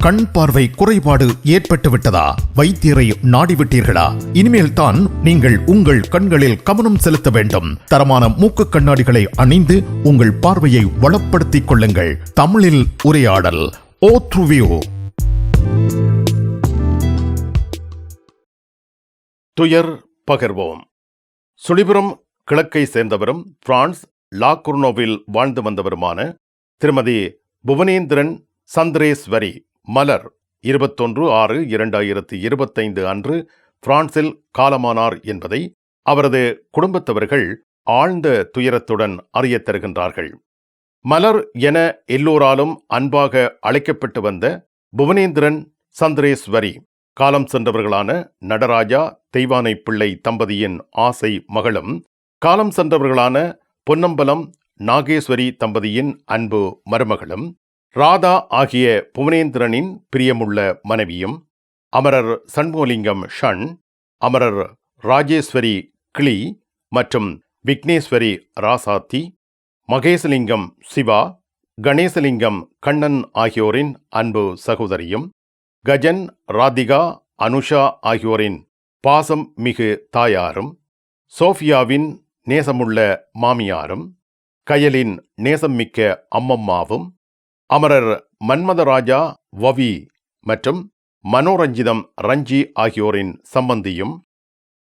கண் பார்வை குறைபாடு ஏற்பட்டு விட்டதா வைத்தியரை நாடிவிட்டீர்களா? இனிமேல் தான் நீங்கள் உங்கள் கண்களில் கவனம் செலுத்த வேண்டும். தரமான மூக்கு கண்ணாடிகளை அணிந்து உங்கள் பார்வையை வளப்படுத்திக் கொள்ளுங்கள். தமிழில் உரையாடல் ஓ த்ருவியூ! துயர் பகிர்வோம். சுழிபுரம் கிழக்கை சேர்ந்தவரும் பிரான்ஸ் லாகுர்னோவில் வாழ்ந்து வந்தவருமான திருமதி புவனேந்திரன் சந்திரேஸ்வரி. மலர் இருபத்தொன்று ஆறு இரண்டாயிரத்தி இருபத்தைந்து அன்று பிரான்சில் காலமானார் என்பதை அவரது குடும்பத்தவர்கள் ஆழ்ந்த துயரத்துடன் அறியத் தருகின்றார்கள். மலர் என எல்லோராலும் அன்பாக அழைக்கப்பட்டு வந்த புவனேந்திரன் சந்திரேஸ்வரி காலம் சென்றவர்களான நடராஜா தெய்வானை பிள்ளை தம்பதியின் ஆசை மகளும் காலம் சென்றவர்களான பொன்னம்பலம் நாகேஸ்வரி தம்பதியின் அன்பு மருமகளும் ராதா ஆகிய புவனேந்திரனின் பிரியமுள்ள மனைவியும் அமரர் சண்முகலிங்கம் ஷண் அமரர் ராஜேஸ்வரி கிளி மற்றும் விக்னேஸ்வரி ராசாத்தி மகேசலிங்கம் சிவா கணேசலிங்கம் கண்ணன் ஆகியோரின் அன்பு சகோதரியும் கஜன் ராதிகா அனுஷா ஆகியோரின் பாசம் மிகு தாயாரும் சோஃபியாவின் நேசமுள்ள மாமியாரும் கயலின் நேசம் மிக்க அம்மம்மாவும் அமரர் மன்மதராஜா வவி மற்றும் மனோரஞ்சிதம் ரஞ்சி ஆகியோரின் சம்பந்தியும்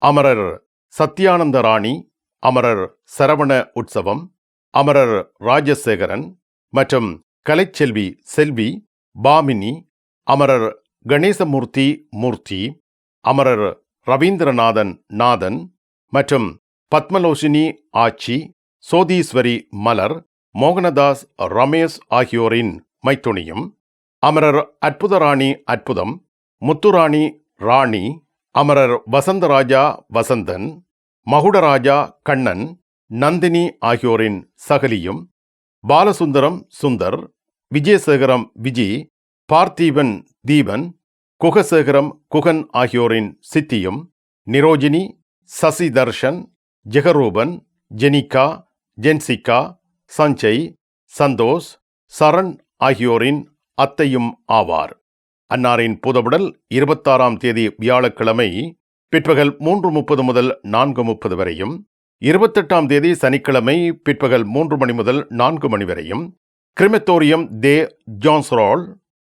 அமரர் சத்யானந்த ராணி அமரர் சரவண உற்சவம் அமரர் ராஜசேகரன் மற்றும் கலைச்செல்வி செல்வி பாமினி அமரர் கணேசமூர்த்தி மூர்த்தி அமரர் ரவீந்திரநாதன் நாதன் மற்றும் பத்மலோசினி ஆச்சி சோதீஸ்வரி மலர் மோகனதாஸ் ரமேஷ் ஆகியோரின் மைத்துணியும் அமரர் அற்புதராணி அற்புதம் முத்துராணி ராணி அமரர் வசந்தராஜா வசந்தன் மகுடராஜா கண்ணன் நந்தினி ஆகியோரின் சகலியும் பாலசுந்தரம் சுந்தர் விஜயசேகரம் விஜி பார்த்தீபன் தீபன் குகசேகரம் குகன் ஆகியோரின் சித்தியும் நிரோஜினி சசி தர்ஷன் ஜெகரூபன் ஜெனிகா ஜென்சிகா சஞ்சய் சந்தோஷ் சரண் ஆகியோரின் அத்தையும் ஆவார். அன்னாரின் புதவுடல் இருபத்தாறாம் தேதி வியாழக்கிழமை பிற்பகல் மூன்று முப்பது முதல் நான்கு முப்பது வரையும் இருபத்தெட்டாம் தேதி சனிக்கிழமை பிற்பகல் மூன்று மணி முதல் நான்கு மணி வரையும் கிரிமெத்தோரியம் தே ஜான்ஸ்ரால்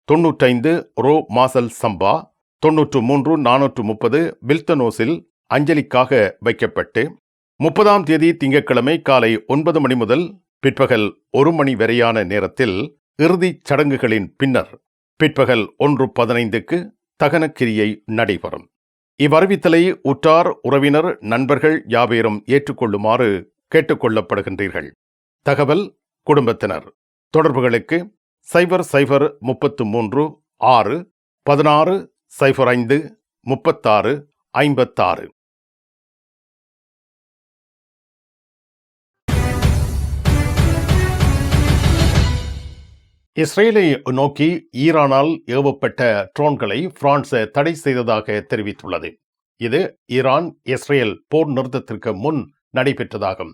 தொன்னூற்றைந்து ரோ மாசல் சம்பா தொன்னூற்று மூன்று நானூற்று முப்பது வில்தனோஸில் அஞ்சலிக்காக வைக்கப்பட்டு முப்பதாம் தேதி திங்கட்கிழமை காலை ஒன்பது மணி முதல் பிற்பகல் ஒரு மணி வரையான நேரத்தில் இறுதிச் சடங்குகளின் பின்னர் பிற்பகல் ஒன்று பதினைந்துக்கு தகனக்கிரியை நடைபெறும். இவ்வறிவித்தலை உற்றார் உறவினர் நண்பர்கள் யாவேரும் ஏற்றுக்கொள்ளுமாறு கேட்டுக்கொள்ளப்படுகின்றீர்கள். தகவல் குடும்பத்தினர். தொடர்புகளுக்கு சைபர் சைபர் முப்பத்து மூன்று ஆறு பதினாறு சைபர் ஐந்து முப்பத்தாறு ஐம்பத்தாறு. இஸ்ரேலை நோக்கி ஈரானால் ஏவப்பட்ட ட்ரோன்களை பிரான்ஸ் தடை செய்ததாக தெரிவித்துள்ளது. இது ஈரான் இஸ்ரேல் போர் நிறுத்தத்திற்கு முன் நடைபெற்றதாகும்.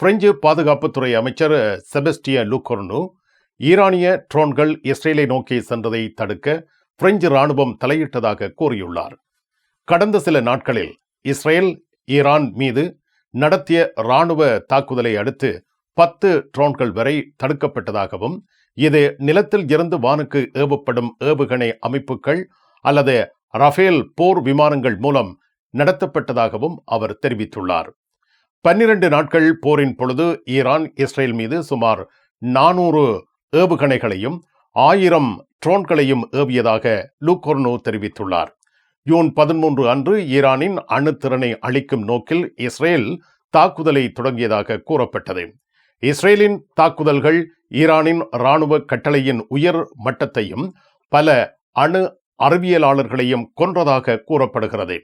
பிரெஞ்சு பாதுகாப்புத்துறை அமைச்சர் செபஸ்டிய லூகோர்னு ஈரானிய ட்ரோன்கள் இஸ்ரேலை நோக்கி சென்றதை தடுக்க பிரெஞ்சு ராணுவம் தலையிட்டதாக கூறியுள்ளார். கடந்த சில நாட்களில் இஸ்ரேல் ஈரான் மீது நடத்திய ராணுவ தாக்குதலை அடுத்து பத்து ட்ரோன்கள் வரை தடுக்கப்பட்டதாகவும் இது நிலத்தில் இருந்து வானுக்கு ஏவப்படும் ஏவுகணை அமைப்புகள் அல்லது ரஃபேல் போர் விமானங்கள் மூலம் நடத்தப்பட்டதாகவும் அவர் தெரிவித்துள்ளார். பன்னிரண்டு நாட்கள் போரின் பொழுது ஈரான் இஸ்ரேல் மீது சுமார் நானூறு ஏவுகணைகளையும் ஆயிரம் ட்ரோன்களையும் ஏவியதாக லூகோர்னோ தெரிவித்துள்ளார். ஜூன் பதிமூன்று அன்று ஈரானின் அணுத்திறனை அளிக்கும் நோக்கில் இஸ்ரேல் தாக்குதலை தொடங்கியதாக கூறப்பட்டது. இஸ்ரேலின் தாக்குதல்கள் ஈரானின் இராணுவ கட்டளையின் உயர் மட்டத்தையும் பல அணு அறிவியலாளர்களையும் கொன்றதாக கூறப்படுகிறது.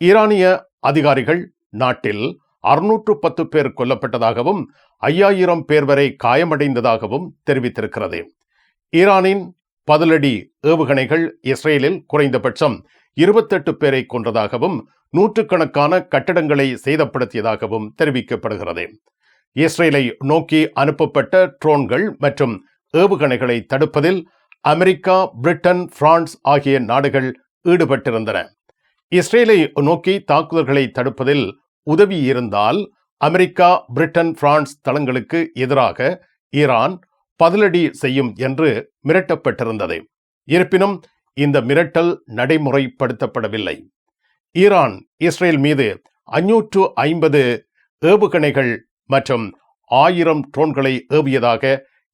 ஈரானிய அதிகாரிகள் நாட்டில் அறுநூற்று பத்து பேர் கொல்லப்பட்டதாகவும் ஐயாயிரம் பேர் வரை காயமடைந்ததாகவும் தெரிவித்திருக்கிறது. ஈரானின் பதிலடி ஏவுகணைகள் இஸ்ரேலில் குறைந்தபட்சம் இருபத்தெட்டு பேரை கொன்றதாகவும் நூற்றுக்கணக்கான கட்டடங்களை சேதப்படுத்தியதாகவும் தெரிவிக்கப்படுகிறது. இஸ்ரேலை நோக்கி அனுப்பப்பட்ட ட்ரோன்கள் மற்றும் ஏவுகணைகளை தடுப்பதில் அமெரிக்கா பிரிட்டன் பிரான்ஸ் ஆகிய நாடுகள் ஈடுபட்டிருந்தன. இஸ்ரேலை நோக்கி தாக்குதல்களை தடுப்பதில் உதவி இருந்தால் அமெரிக்கா பிரிட்டன் பிரான்ஸ் தளங்களுக்கு எதிராக ஈரான் பதிலடி செய்யும் என்று மிரட்டப்பட்டிருந்தது. இருப்பினும் இந்த மிரட்டல் நடைமுறைப்படுத்தப்படவில்லை. ஈரான் இஸ்ரேல் மீது அஞ்சூற்று ஐம்பது ஏவுகணைகள் மற்றும் ஆயிரம் ட்ரோன்களை ஏவியதாக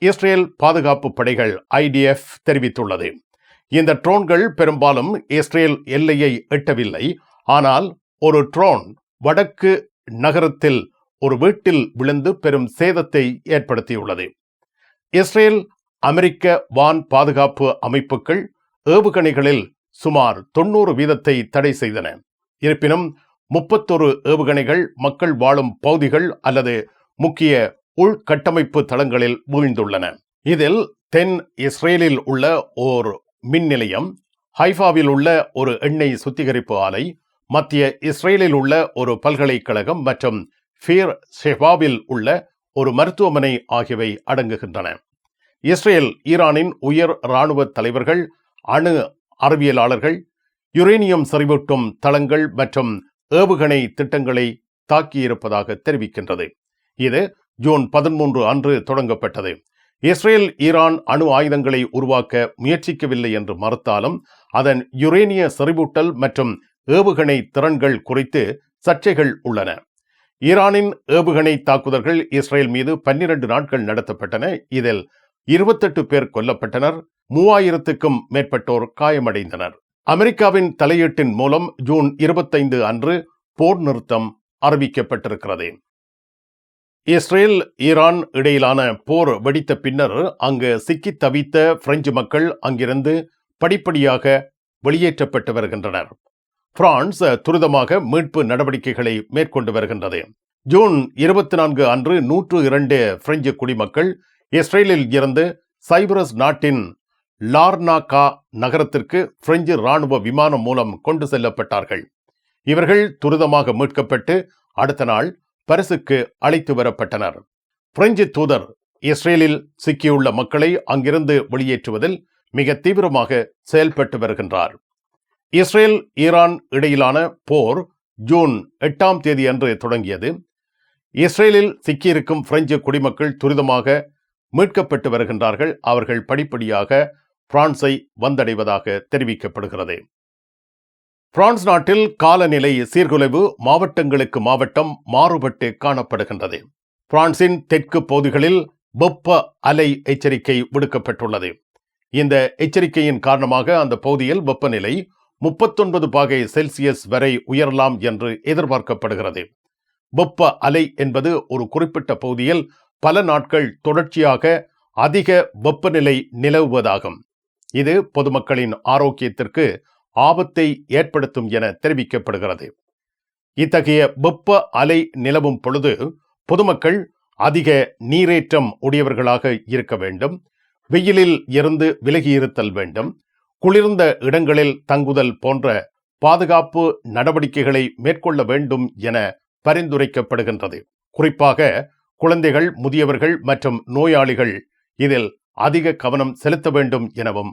இஸ்ரேல் பாதுகாப்பு படைகள் ஐடிஎஃப் தெரிவித்துள்ளது. இந்த ட்ரோன்கள் பெரும்பாலும் இஸ்ரேல் எல்லையை எட்டவில்லை. ஆனால் ஒரு ட்ரோன் வடக்கு நகரத்தில் ஒரு வீட்டில் விழுந்து பெரும் சேதத்தை ஏற்படுத்தியுள்ளது. இஸ்ரேல் அமெரிக்க வான் பாதுகாப்பு அமைப்புகள் ஏவுகணைகளில் சுமார் தொண்ணூறு வீதத்தை தடை செய்தன. இருப்பினும் முப்பத்தொரு ஏவுகணைகள் மக்கள் வாழும் பகுதிகள் அல்லது முக்கிய உள்கட்டமைப்பு தளங்களில் வீழ்ந்துள்ளன. இதில் தென் இஸ்ரேலில் உள்ள ஓர் மின் நிலையம் ஹைஃபாவில் உள்ள ஒரு எண்ணெய் சுத்திகரிப்பு ஆலை மத்திய இஸ்ரேலில் உள்ள ஒரு பல்கலைக்கழகம் மற்றும் ஃபீர் ஷெஹாவில் உள்ள ஒரு மருத்துவமனை ஆகியவை அடங்குகின்றன. இஸ்ரேல் ஈரானின் உயர் இராணுவ தலைவர்கள் அணு அறிவியலாளர்கள் யுரேனியம் செறிவூட்டும் தளங்கள் மற்றும் ஏவுகணை திட்டங்களை தாக்கியிருப்பதாக தெரிவிக்கின்றது. இது ஜூன் பதிமூன்று அன்று தொடங்கப்பட்டது. இஸ்ரேல் ஈரான் அணு ஆயுதங்களை உருவாக்க முயற்சிக்கவில்லை என்று மறுத்தாலும் அதன் யுரேனிய செறிவூட்டல் மற்றும் ஏவுகணை திறன்கள் குறித்து சர்ச்சைகள் உள்ளன. ஈரானின் ஏவுகணை தாக்குதல்கள் இஸ்ரேல் மீது பன்னிரண்டு நாட்கள் நடத்தப்பட்டன. இதில் இருபத்தெட்டு பேர் கொல்லப்பட்டனர். மூவாயிரத்துக்கும் மேற்பட்டோர் காயமடைந்தனர். அமெரிக்காவின் தலையீட்டின் மூலம் ஜூன் இருபத்தைந்து அன்று போர் நிறுத்தம் அறிவிக்கப்பட்டிருக்கிறது. இஸ்ரேல் ஈரான் இடையிலான போர் வெடித்த பின்னர் அங்கு சிக்கி தவித்த பிரெஞ்சு மக்கள் அங்கிருந்து படிப்படியாக வெளியேற்றப்பட்டு வருகின்றனர். பிரான்ஸ் துரிதமாக மீட்பு நடவடிக்கைகளை மேற்கொண்டு வருகின்றது. ஜூன் இருபத்தி நான்கு அன்று நூற்று இரண்டு பிரெஞ்சு குடிமக்கள் இஸ்ரேலில் இருந்து சைப்ரஸ் நாட்டின் லார்னாகா நகரத்திற்கு பிரெஞ்சு ராணுவ விமானம் மூலம் கொண்டு செல்லப்பட்டார்கள். இவர்கள் துரிதமாக மீட்கப்பட்டு அடுத்த நாள் பரிசுக்கு அழைத்து வரப்பட்டனர். பிரெஞ்சு தூதர் இஸ்ரேலில் சிக்கியுள்ள மக்களை அங்கிருந்து வெளியேற்றுவதில் மிக தீவிரமாக செயல்பட்டு வருகின்றார். இஸ்ரேல் ஈரான் இடையிலான போர் ஜூன் எட்டாம் தேதி அன்று தொடங்கியது. இஸ்ரேலில் சிக்கியிருக்கும் பிரெஞ்சு குடிமக்கள் துரிதமாக மீட்கப்பட்டு வருகின்றார்கள். அவர்கள் படிப்படியாக பிரான்ஸை வந்தடைவதாக தெரிவிக்கப்படுகிறது. பிரான்ஸ் நாட்டில் காலநிலை சீர்குலைவு மாவட்டங்களுக்கு மாவட்டம் மாறுபட்டு காணப்படுகின்றது. பிரான்சின் தெற்கு பகுதிகளில் வெப்ப அலை எச்சரிக்கை விடுக்கப்பட்டுள்ளது. இந்த எச்சரிக்கையின் காரணமாக அந்த பகுதியில் வெப்பநிலை முப்பத்தொன்பது பாகை செல்சியஸ் வரை உயரலாம் என்று எதிர்பார்க்கப்படுகிறது. வெப்ப அலை என்பது ஒரு குறிப்பிட்ட பகுதியில் பல நாட்கள் தொடர்ச்சியாக அதிக வெப்பநிலை நிலவுவதாகும். இது பொதுமக்களின் ஆரோக்கியத்திற்கு ஆபத்தை ஏற்படுத்தும் என தெரிவிக்கப்படுகிறது. இத்தகைய வெப்ப அலை நிலவும் பொழுது பொதுமக்கள் அதிக நீரேற்றம் உடையவர்களாக இருக்க வேண்டும். வெயிலில் இருந்து விலகியிருத்தல் வேண்டும். குளிர்ந்த இடங்களில் தங்குதல் போன்ற பாதுகாப்பு நடவடிக்கைகளை மேற்கொள்ள வேண்டும் என பரிந்துரைக்கப்படுகின்றது. குறிப்பாக குழந்தைகள் முதியவர்கள் மற்றும் நோயாளிகள் இதில் அதிக கவனம் செலுத்த வேண்டும் எனவும்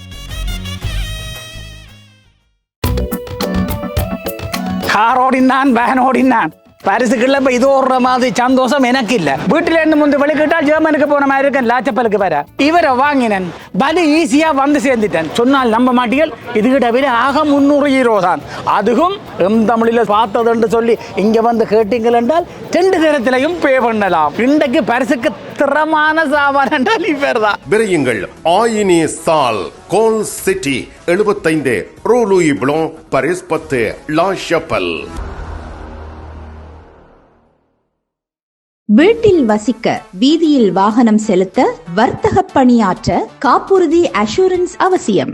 கார் ஓடினான் வேன் ஓடினான் பரிசுக்குள்ள இப்ப இது ஓடுற மாதிரி சந்தோஷம் எனக்கு இல்ல வீட்டுல இருந்து முந்து வெளிக்கிட்டால் ஜெர்மனுக்கு போன மாதிரி இருக்கேன் லாச்சப்பலுக்கு வர இவரை வாங்கினேன் பலி ஈஸியா வந்து சேர்ந்துட்டேன் சொன்னால் நம்ப மாட்டீர்கள் இதுகிட்ட விட ஆக முந்நூறு ஹீரோ தான் அதுவும் எம் தமிழில் பார்த்ததுன்னு சொல்லி இங்க வந்து கேட்டீங்கள் என்றால் ரெண்டு நேரத்திலையும் பே பண்ணலாம் இன்றைக்கு பரிசுக்கு திறமான சாமான் என்றால் இவர் தான். விரையுங்கள். ஆயினி சால் கோல் சிட்டி எழுபத்தைந்து ரோலூயி ப்ளோ பரிஸ் பத்து லா ஷப்பல். வீட்டில் வசிக்க வீதியில் வாகனம் செலுத்த வர்த்தக பணியாற்ற காப்புறுதி அஷூரன்ஸ் அவசியம்.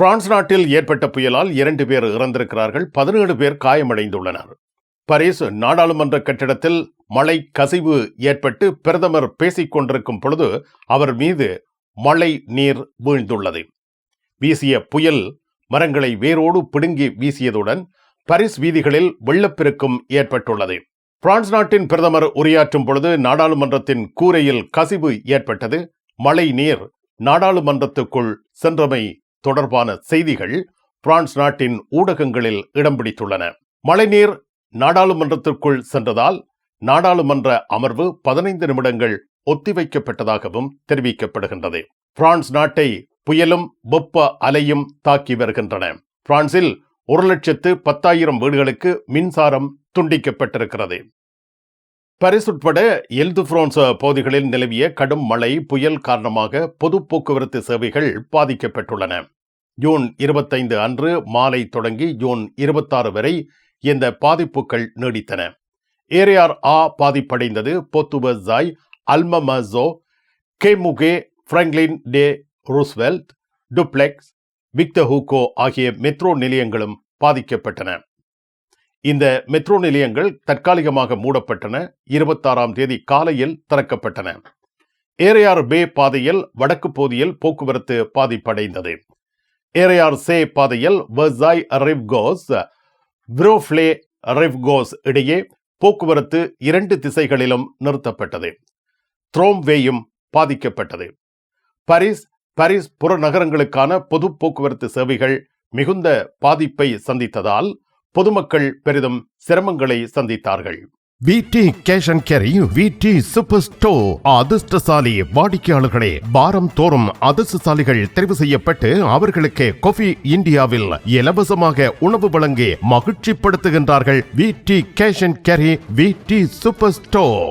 பிரான்ஸ் நாட்டில் ஏற்பட்ட புயலால் இரண்டு பேர் இறந்திருக்கிறார்கள் பதினேழு பேர் காயமடைந்துள்ளனர். பரிஸ் நாடாளுமன்ற கட்டிடத்தில் மழை கசிவு ஏற்பட்டு பிரதமர் பேசிக் கொண்டிருக்கும் பொழுது அவர் மீது மழை நீர் வீழ்ந்துள்ளது. வீசிய புயல் மரங்களை வேரோடு பிடுங்கி வீசியதுடன் பரிஸ் வீதிகளில் வெள்ளப்பெருக்கும் ஏற்பட்டுள்ளது. பிரான்ஸ் நாட்டின் பிரதமர் உரையாற்றும் பொழுது நாடாளுமன்றத்தின் கூரையில் கசிவு ஏற்பட்டது. மழை நீர் நாடாளுமன்றத்துக்குள் சென்றமை தொடர்பான செய்திகள் பிரான்ஸ் நாட்டின் ஊடகங்களில் இடம் பிடித்துள்ளன. மழைநீர் நாடாளுமன்றத்திற்குள் சென்றதால் நாடாளுமன்ற அமர்வு பதினைந்து நிமிடங்கள் ஒத்திவைக்கப்பட்டதாகவும் தெரிவிக்கப்படுகின்றது. பிரான்ஸ் நாட்டை புயலும் வெப்ப அலையும் தாக்கி வருகின்றன. பிரான்சில் ஒரு லட்சத்து பத்தாயிரம் வீடுகளுக்கு மின்சாரம் துண்டிக்கப்பட்டிருக்கிறது. பாரிஸ் உட்பட எல்து பிரான்ஸ் பகுதிகளில் நிலவிய கடும் மழை புயல் காரணமாக பொது போக்குவரத்து சேவைகள் பாதிக்கப்பட்டுள்ளன. ஜூன் இருபத்தைந்து அன்று மாலை தொடங்கி ஜூன் இருபத்தாறு வரை இந்த பாதிப்புகள் நீடித்தன. ஏரியார் ஆ பாதிப்படைந்தது பொத்துவசாய் அல்மமசோ கேமுகே Franklin D Roosevelt Dupleix Victor Hugo ஆகிய மெட்ரோ நிலையங்களும் பாதிக்கப்பட்டன. இந்த மெட்ரோ நிலையங்கள் தற்காலிகமாக மூடப்பட்டன. இருபத்தாறாம் தேதி காலையில் திறக்கப்பட்டன. ஏரையார் பே பாதையில் வடக்கு பகுதியில் போக்குவரத்து பாதிப்படைந்தது. ஏரையார் சே பாதையில் வர்சாய் ரிவ்கோஸ் விரோஃப்ளே ரிவ்கோஸ் இடையே போக்குவரத்து இரண்டு திசைகளிலும் நிறுத்தப்பட்டது. த்ரோம்வேயும் பாதிக்கப்பட்டது. பாரிஸ் பாரிஸ் புறநகரங்களுக்கான பொது போக்குவரத்து சேவைகள் மிகுந்த பாதிப்பை சந்தித்ததால் பொதுமக்கள் பெரிதும் சிரமங்களை சந்தித்தார்கள். VT cash and carry VT super store அதிர்ஷ்டசாலி வாடிக்கையாளர்களே வாரம் தோறும் அதிர்ஷ்டசாலிகள் தெரிவு செய்யப்பட்டு அவர்களுக்கு கொஃபி இந்தியாவில் இலவசமாக உணவு வழங்கி மகிழ்ச்சிப்படுத்துகின்றார்கள் VT cash and carry VT super store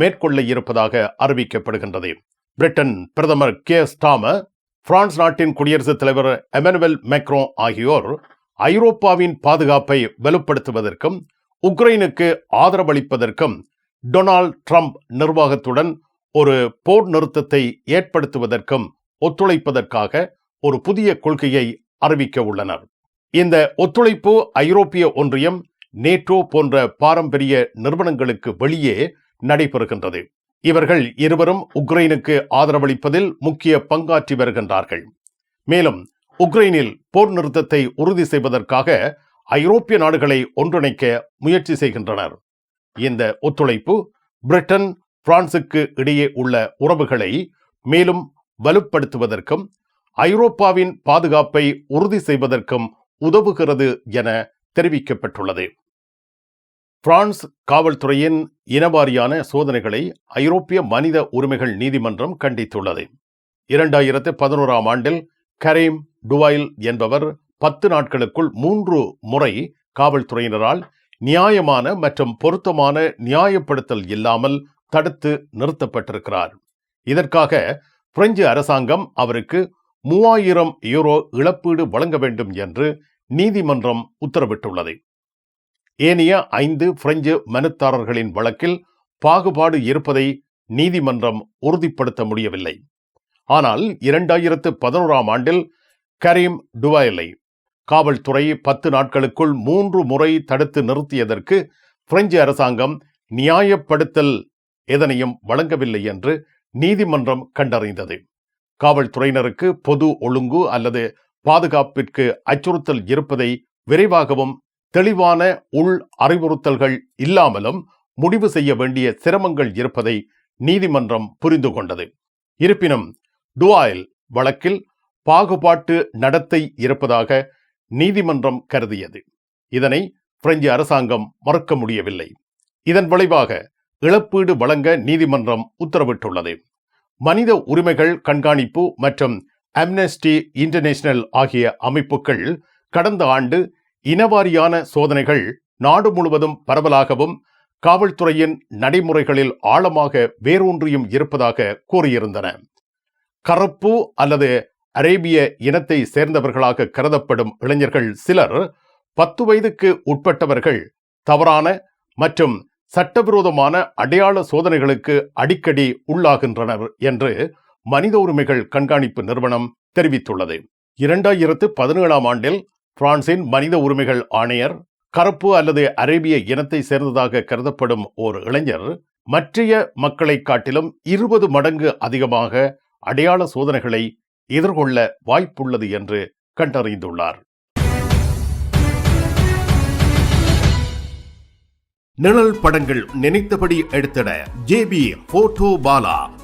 மேற்கொள்ள இருப்பதாக அறிவிக்கப்படுகின்றது. பிரிட்டன் பிரதமர் கே. ஸ்டாமர் பிரான்ஸ் நாட்டின் குடியரசுத் தலைவர் எமனுவல் மேக்ரோ ஆகியோர் ஐரோப்பாவின் பாதுகாப்பை வலுப்படுத்துவதற்கும் உக்ரைனுக்கு ஆதரவளிப்பதற்கும் டொனால்ட் ட்ரம்ப் நிர்வாகத்துடன் ஒரு போர் நிறுத்தத்தை ஏற்படுத்துவதற்கும் ஒத்துழைப்பதற்காக ஒரு புதிய கொள்கையை அறிவிக்க உள்ளனர். இந்த ஒத்துழைப்பு ஐரோப்பிய ஒன்றியம் நேட்டோ போன்ற பாரம்பரிய நிறுவனங்களுக்கு வெளியே நடைபெறுகின்றது. இவர்கள் இருவரும் உக்ரைனுக்கு ஆதரவளிப்பதில் முக்கிய பங்காற்றி வருகின்றார்கள். மேலும் உக்ரைனில் போர் நிறுத்தத்தை உறுதி செய்வதற்காக ஐரோப்பிய நாடுகளை ஒன்றிணைக்க முயற்சி செய்கின்றனர். இந்த ஒத்துழைப்பு பிரிட்டன் பிரான்சுக்கு இடையே உள்ள உறவுகளை மேலும் வலுப்படுத்துவதற்கும் ஐரோப்பாவின் பாதுகாப்பை உறுதி செய்வதற்கும் உதவுகிறது என தெரிவிக்கப்பட்டுள்ளது. பிரான்ஸ் காவல்துறையின் இனவாரியான சோதனைகளை ஐரோப்பிய மனித உரிமைகள் நீதிமன்றம் கண்டித்துள்ளது. இரண்டாயிரத்து பதினோராம் ஆண்டில் கரீம் டுவைல் என்பவர் பத்து நாட்களுக்குள் மூன்று முறை காவல்துறையினரால் நியாயமான மற்றும் பொருத்தமான நியாயப்படுத்தல் இல்லாமல் தடுத்து நிறுத்தப்பட்டிருக்கிறார். இதற்காக பிரெஞ்சு அரசாங்கம் அவருக்கு மூவாயிரம் யூரோ இழப்பீடு வழங்க வேண்டும் என்று நீதிமன்றம் உத்தரவிட்டுள்ளது. ஏனைய ஐந்து பிரெஞ்சு மனுத்தாரர்களின் வழக்கில் பாகுபாடு இருப்பதை நீதிமன்றம் உறுதிப்படுத்த முடியவில்லை. ஆனால் இரண்டாயிரத்து பதினோராம் ஆண்டில் கரீம் டுவாயலை காவல்துறை பத்து நாட்களுக்குள் மூன்று முறை தடுத்து நிறுத்தியதற்கு பிரெஞ்சு அரசாங்கம் நியாயப்படுத்தல் எதனையும் வழங்கவில்லை என்று நீதிமன்றம் கண்டறிந்தது. காவல்துறையினருக்கு பொது ஒழுங்கு அல்லது பாதுகாப்பிற்கு அச்சுறுத்தல் இருப்பதை விரைவாகவும் தெளிவான உள் அறிவுறுத்தல்கள் இல்லாமலும் முடிவு செய்ய வேண்டிய சிரமங்கள் இருப்பதை நீதிமன்றம் புரிந்து கொண்டது. இருப்பினும் டுவாயில் வழக்கில் பாகுபாட்டு நடத்தை இருப்பதாக நீதிமன்றம் கருதியது. இதனை பிரெஞ்சு அரசாங்கம் மறுக்க முடியவில்லை. இதன் விளைவாக இழப்பீடு வழங்க நீதிமன்றம் உத்தரவிட்டுள்ளது. மனித உரிமைகள் கண்காணிப்பு மற்றும் அம்னஸ்டி இன்டர்நேஷனல் ஆகிய அமைப்புகள் கடந்த ஆண்டு இனவாரியான சோதனைகள் நாடு முழுவதும் பரவலாகவும் காவல்துறையின் நடைமுறைகளில் ஆழமாக வேரூன்றியும் இருப்பதாக கூறியிருந்தன. கரப்பு அல்லது அரேபிய இனத்தை சேர்ந்தவர்களாக கருதப்படும் இளைஞர்கள் சிலர் பத்து வயதுக்கு உட்பட்டவர்கள் தவறான மற்றும் சட்டவிரோதமான அடையாள சோதனைகளுக்கு அடிக்கடி உள்ளாகின்றனர் என்று மனித உரிமைகள் கண்காணிப்பு நிறுவனம் தெரிவித்துள்ளது. இரண்டாயிரத்து பதினேழாம் ஆண்டில் பிரான்சின் மனித உரிமைகள் ஆணையர் கருப்பு அல்லது அரேபிய இனத்தை சேர்ந்ததாக கருதப்படும் ஓர் இளைஞர் மற்றைய மக்களைக் காட்டிலும் இருபது மடங்கு அதிகமாக அடையாள சோதனைகளை எதிர்கொள்ள வாய்ப்புள்ளது என்று கண்டறிந்துள்ளார். நிழல் படங்கள் நினைத்தபடி எடுத்திட ஜேபி போட்டோ பாலா.